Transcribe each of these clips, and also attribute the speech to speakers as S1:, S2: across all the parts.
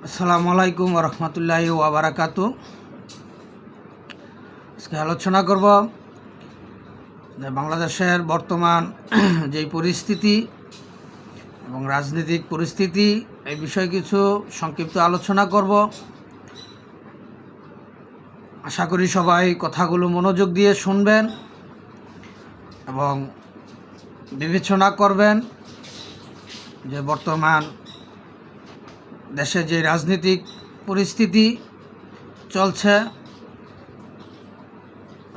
S1: আসসালামু আলাইকুম রহমতুল্লাহ ওয়াবারাকাত আজকে আলোচনা করব যে বাংলাদেশের বর্তমান যেই পরিস্থিতি এবং রাজনৈতিক পরিস্থিতি, এই বিষয়ে কিছু সংক্ষিপ্ত আলোচনা করব। আশা করি সবাই কথাগুলো মনোযোগ দিয়ে শুনবেন এবং বিবেচনা করবেন যে বর্তমান দেশে যে রাজনৈতিক পরিস্থিতি চলছে,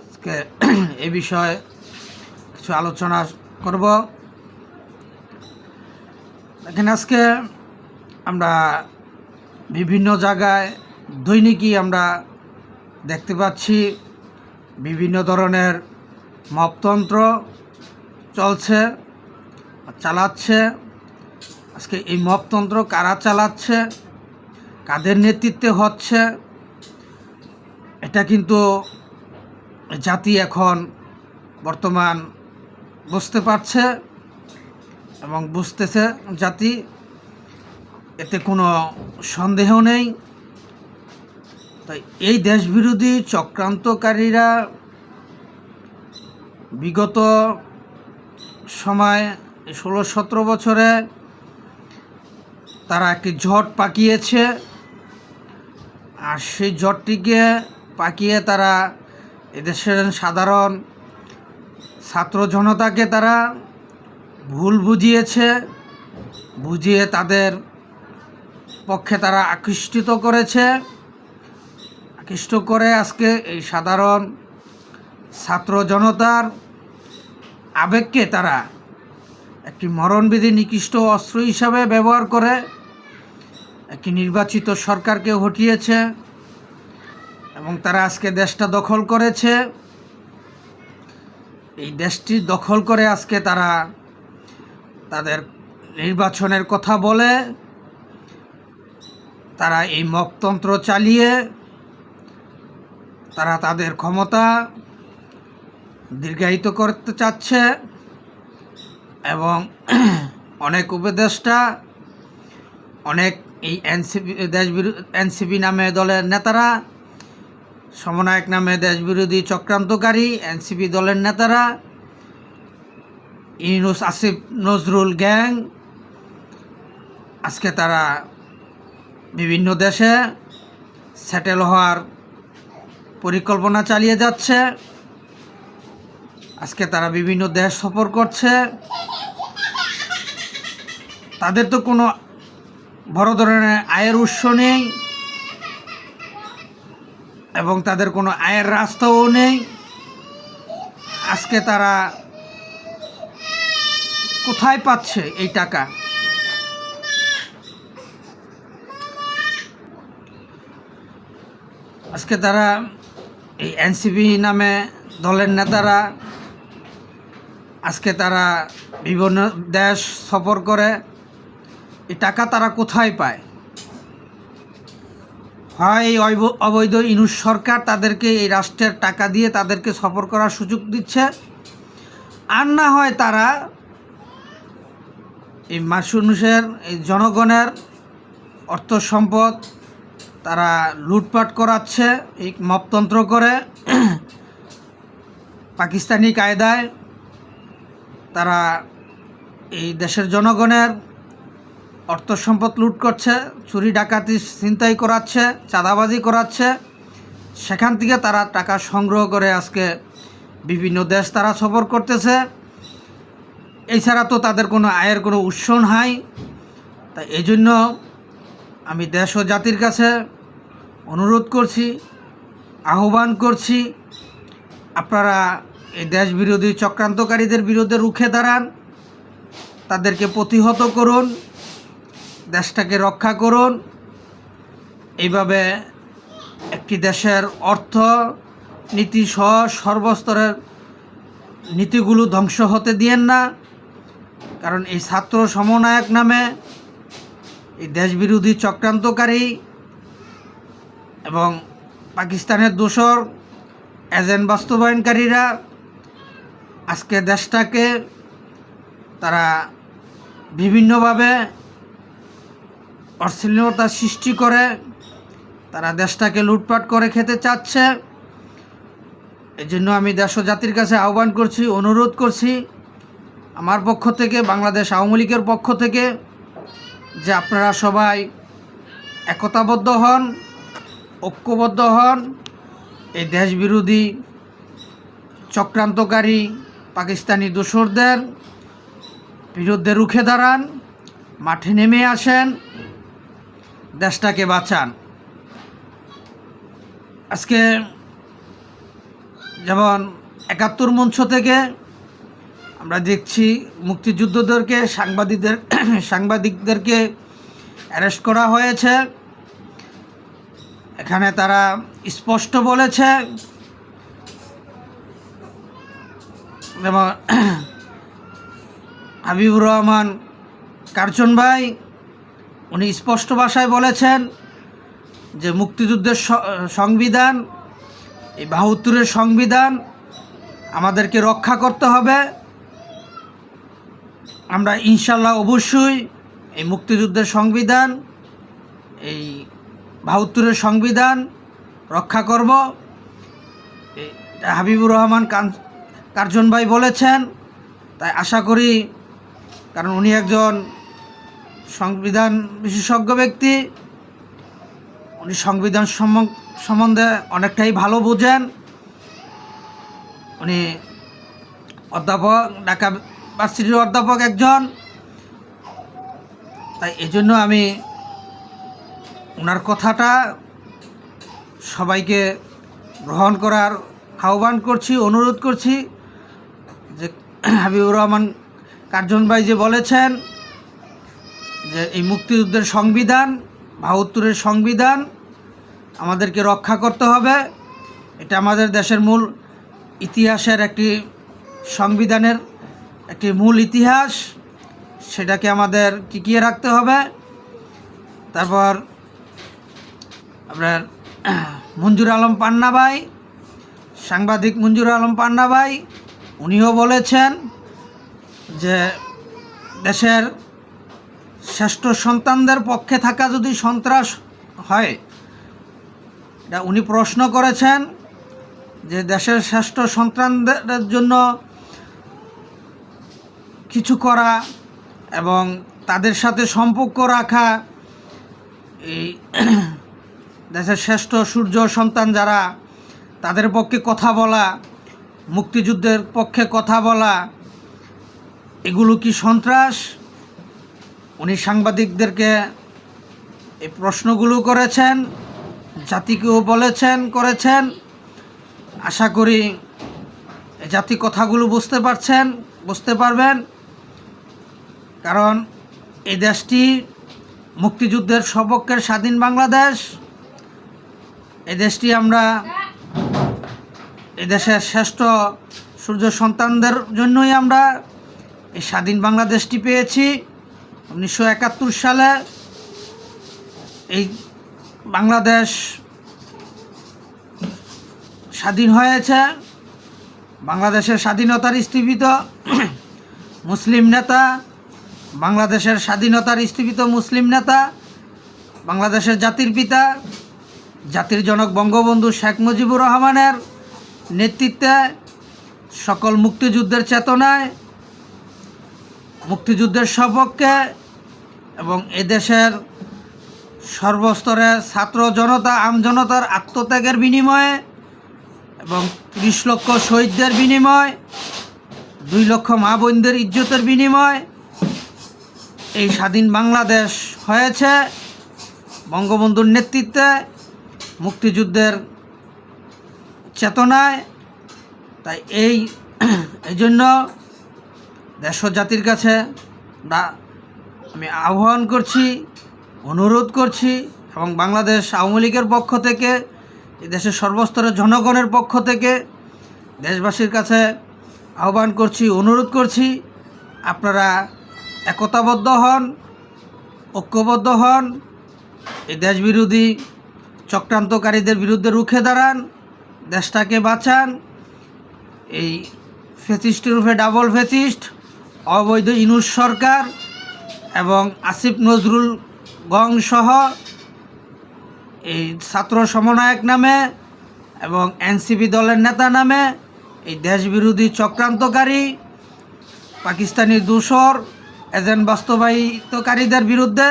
S1: আজকে এ বিষয়ে কিছু আলোচনা করব। দেখেন, আজকে আমরা বিভিন্ন জায়গায় দৈনিকই আমরা দেখতে পাচ্ছি বিভিন্ন ধরনের মপতন্ত্র চলছে, চালাচ্ছে। আজকে এই মপতন্ত্র কারা চালাচ্ছে? কাদের নেতৃত্বে হচ্ছে? এটা কিন্তু জাতি এখন বর্তমান বুঝতে পারছে এবং বুঝতেছে জাতি। এতে কোনো সন্দেহ নেই। তাই এই দেশবিরোধী চক্রান্তকারীরা বিগত সময় ষোলো সতেরো বছরে তারা একটি ঝট পাকিয়েছে। আর সেই ঝটটিকে পাকিয়ে তারা এদেশের সাধারণ ছাত্র জনতাকে তারা ভুল বুঝিয়েছে, বুঝিয়ে তাদের পক্ষে তারা আকৃষ্টিত করেছে। আকৃষ্ট করে আজকে এই সাধারণ ছাত্র জনতার আবেগকে তারা একটি মরণবিধি নিকৃষ্ট অস্ত্র হিসাবে ব্যবহার করে, একটি নির্বাচিত সরকারকে হটিয়েছে এবং তারা আজকে দেশটা দখল করেছে। এই দেশটি দখল করে আজকে তারা তাদের নির্বাচনের কথা বলে, তারা এই মকতন্ত্র চালিয়ে, তারা তাদের ক্ষমতা দীর্ঘায়িত করতে চাচ্ছে। এবং অনেক উপদেষ্টা, অনেক এই এনসিপি, দেশ এনসিপি নামে দলের নেতারা সমনায়ক নামে দেশবিরোধী চক্রান্তকারী, এনসিপি দলের নেতারা, ইউনুস আসিফ নজরুল গ্যাং, আজকে তারা বিভিন্ন দেশে সেটেল হওয়ার পরিকল্পনা চালিয়ে যাচ্ছে। আজকে তারা বিভিন্ন দেশ সফর করছে। তাদের তো কোনো বড় ধরনের আয়ের উৎস নেই এবং তাদের কোনো আয়ের রাস্তাও নেই। আজকে তারা কোথায় পাচ্ছে এই টাকা? আজকে তারা এই এনসিপি নামে দলের নেতারা আজকে তারা বিভিন্ন দেশ সফর করে, এই টাকা তারা কোথায় পায়? হয় এই অবৈ- অবৈধ ইনুস সরকার তাদেরকে এই রাষ্ট্রের টাকা দিয়ে তাদেরকে সফর করার সুযোগ দিচ্ছে, আর না হয় তারা এই মাসুনুসের এই জনগণের অর্থ সম্পদ তারা লুটপাট করাচ্ছে, এই মপতন্ত্র করে, পাকিস্তানি কায়দায় তারা এই দেশের জনগণের অর্থ সম্পদ লুট করছে, চুরি, ডাকাতি, ছিনতাই করাচ্ছে, চাঁদাবাজি করাচ্ছে। সেখান থেকে তারা টাকা সংগ্রহ করে আজকে বিভিন্ন দেশ তারা সফর করতেছে। এছাড়া তো তাদের কোনো আয়ের কোনো উৎস নাই। তাই এই জন্য আমি দেশ ও জাতির কাছে অনুরোধ করছি, আহ্বান করছি, আপনারা এই দেশ বিরোধী চক্রান্তকারীদের বিরুদ্ধে রুখে দাঁড়ান, তাদেরকে প্রতিহত করুন, দেশটাকে রক্ষা করুন। এইভাবে একটি দেশের অর্থ নীতি সহ সর্বস্তরের নীতিগুলো ধ্বংস হতে দিয়েন না, কারণ এই ছাত্র সমন্বয়ক নামে এই দেশবিরোধী চক্রান্তকারী এবং পাকিস্তানের দোসর এজেন্ট বাস্তবায়নকারীরা আজকে দেশটাকে তারা বিভিন্নভাবে অশ্লীলতা সৃষ্টি করে, তারা দেশটাকে লুটপাট করে খেতে চাচ্ছে। এই জন্য আমি দেশ জাতির কাছে আহ্বান করছি, অনুরোধ করছি আমার পক্ষ থেকে, বাংলাদেশ আওয়ামী লীগের পক্ষ থেকে যে আপনারা সবাই একতাবদ্ধ হন, ঐক্যবদ্ধ হন, এই দেশবিরোধী চক্রান্তকারী পাকিস্তানি দোসরদের বিরুদ্ধে রুখে দাঁড়ান, মাঠে নেমে আসেন, দেশটাকে বাঁচান। আজকে যেমন একাত্তর মঞ্চ থেকে আমরা দেখছি মুক্তিযুদ্ধদেরকে, সাংবাদিকদের সাংবাদিকদেরকে অ্যারেস্ট করা হয়েছে। এখানে তারা স্পষ্ট বলেছে যেমন হাবিবুর রহমান কার্জন ভাই, উনি স্পষ্ট ভাষায় বলেছেন যে মুক্তিযুদ্ধের সংবিধান, এই বাহাত্তরের সংবিধান আমাদেরকে রক্ষা করতে হবে। আমরা ইনশাল্লাহ অবশ্যই এই মুক্তিযুদ্ধের সংবিধান, এই বাহাত্তরের সংবিধান রক্ষা করব। হাবিবুর রহমান কান- কার্জন ভাই বলেছেন, তাই আশা করি, কারণ উনি একজন সংবিধান বিশেষজ্ঞ ব্যক্তি, উনি সংবিধান সম্বন্ধে অনেকটাই ভালো বোঝেন। উনি অধ্যাপক, ঢাকা ভার্সিটির অধ্যাপক একজন। তাই এজন্য আমি ওনার কথাটা সবাইকে গ্রহণ করার আহ্বান করছি, অনুরোধ করছি। হাবিবুর রহমান কার্জন ভাই যে বলেছেন যে এই মুক্তিযুদ্ধের সংবিধান, বাহাত্তরের সংবিধান আমাদেরকে রক্ষা করতে হবে। এটা আমাদের দেশের মূল ইতিহাসের একটি সংবিধানের একটি মূল ইতিহাস। সেটাকে আমাদের টিকিয়ে রাখতে হবে। তারপর আপনার মঞ্জুর আলম পান্না ভাই, সাংবাদিক মঞ্জুর আলম পান্না ভাই উনিও বলেছেন যে দেশের শ্রেষ্ঠ সন্তানদের পক্ষে থাকা যদি সন্ত্রাস হয়, এটা উনি প্রশ্ন করেছেন যে দেশের শ্রেষ্ঠ সন্তানদের জন্য কিছু করা এবং তাদের সাথে সম্পর্ক রাখা, এই দেশের শ্রেষ্ঠ সূর্য সন্তান যারা, তাদের পক্ষে কথা বলা মুক্তিযুদ্ধের পক্ষে কথা বলা, এগুলো কি সন্ত্রাস? উনি সাংবাদিকদেরকে এই প্রশ্নগুলো করেছেন, জাতিকেও বলেছেন, করেছেন। আশা করি জাতি কথাগুলো বুঝতে পারছেন, বুঝতে পারবেন। কারণ এই দেশটি মুক্তিযুদ্ধের সপক্ষের স্বাধীন বাংলাদেশ। এই দেশটি আমরা এই দেশের শ্রেষ্ঠ সূর্য সন্তানদের জন্যই আমরা এই স্বাধীন বাংলাদেশটি পেয়েছি। উনিশশো একাত্তর সালে এই বাংলাদেশ স্বাধীন হয়েছে। বাংলাদেশের স্বাধীনতার স্থীপিত মুসলিম নেতা, বাংলাদেশের স্বাধীনতার স্থীপিত মুসলিম নেতা, বাংলাদেশের জাতির পিতা, জাতির জনক বঙ্গবন্ধু শেখ মুজিবুর রহমানের নেতৃত্বে সকল মুক্তিযুদ্ধের চেতনায়, মুক্তিযুদ্ধের সপক্ষে এবং এদেশের সর্বস্তরের ছাত্র জনতা আমজনতার আত্মত্যাগের বিনিময়ে এবং ত্রিশ লক্ষ শহীদদের বিনিময়, দুই লক্ষ মা বোনদের ইজ্জতের বিনিময় এই স্বাধীন বাংলাদেশ হয়েছে। বঙ্গবন্ধুর নেতৃত্বে মুক্তিযুদ্ধের চেতনায়। তাই এই এই জন্য দেশ জাতির কাছে আমি আহ্বান করছি, অনুরোধ করছি এবং বাংলাদেশ আওয়ামী লীগের পক্ষ থেকে, এই দেশের সর্বস্তরের জনগণের পক্ষ থেকে দেশবাসীর কাছে আহ্বান করছি, অনুরোধ করছি, আপনারা একতাবদ্ধ হন, ঐক্যবদ্ধ হন, এই দেশবিরোধী চক্রান্তকারীদের বিরুদ্ধে রুখে দাঁড়ান। দেশটাকে বাঁচান। এই ফেসিস্ট রূপে ডাবল ফেসিস্ট, অবৈধ ইনুস সরকার এবং আসিফ নজরুল গং সহ এই ছাত্র সমন্বয়ক নামে এবং এনসিপি দলের নেতা নামে এই দেশবিরোধী চক্রান্তকারী, পাকিস্তানি দূষর, এজেন্ট বাস্তবায়িতকারীদের বিরুদ্ধে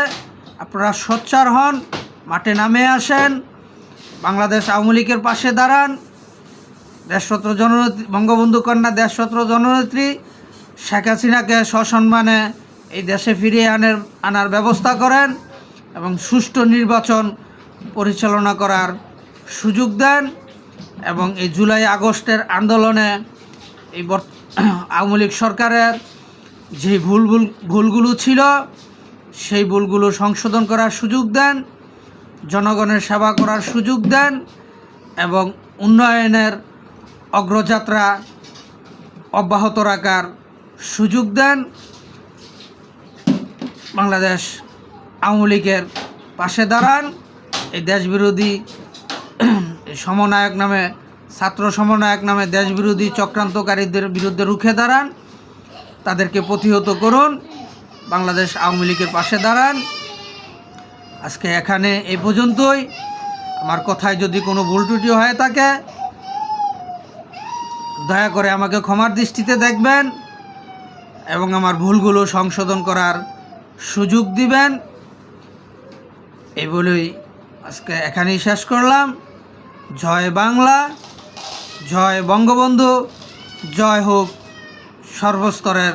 S1: আপনারা সোচ্চার হন, মাঠে নামে আসেন। বাংলাদেশ আওয়ামী লীগের পাশে দাঁড়ান। দেশরত্ন জননেত্রী, বঙ্গবন্ধু কন্যা দেশরত্ন জননেত্রী শেখ হাসিনাকে সসম্মানে এই দেশে ফিরিয়ে আনার আনার ব্যবস্থা করেন এবং সুষ্ঠু নির্বাচন পরিচালনা করার সুযোগ দেন এবং এই জুলাই আগস্টের আন্দোলনে এই আওয়ামী লীগ সরকারের যে ভুল, ভুলগুলো ছিল, সেই ভুলগুলো সংশোধন করার সুযোগ দেন। জনগণের সেবা করার সুযোগ দেন এবং উন্নয়নের অগ্রযাত্রা অব্যাহত রাখার সুযোগ দেন। বাংলাদেশ আওয়ামী লীগের পাশে দাঁড়ান। এই দেশবিরোধী এই সমন্বয়ক নামে, ছাত্র সমন্বয়ক নামে দেশবিরোধী চক্রান্তকারীদের বিরুদ্ধে রুখে দাঁড়ান। তাদেরকে প্রতিহত করুন। বাংলাদেশ আওয়ামী লীগের পাশে দাঁড়ান। আজকে এখানে এ পর্যন্তই। আমার কথায় যদি কোনো ভুল ত্রুটি হয়ে থাকে, দয়া করে আমাকে ক্ষমার দৃষ্টিতে দেখবেন এবং আমার ভুলগুলো সংশোধন করার সুযোগ দিবেন। এই বলেই আজকে এখানেই শেষ করলাম। জয় বাংলা, জয় বঙ্গবন্ধু, জয় হোক সর্বস্তরের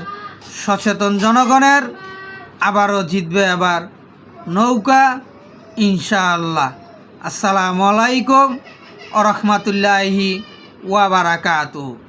S1: সচেতন জনগণের। আবারও জিতবে আবার নৌকা ইনশাআল্লাহ। আসসালামু আলাইকুম ওরহমতুল্লাহি রহমতুল্লাহি ওয়াবারাকাতুহ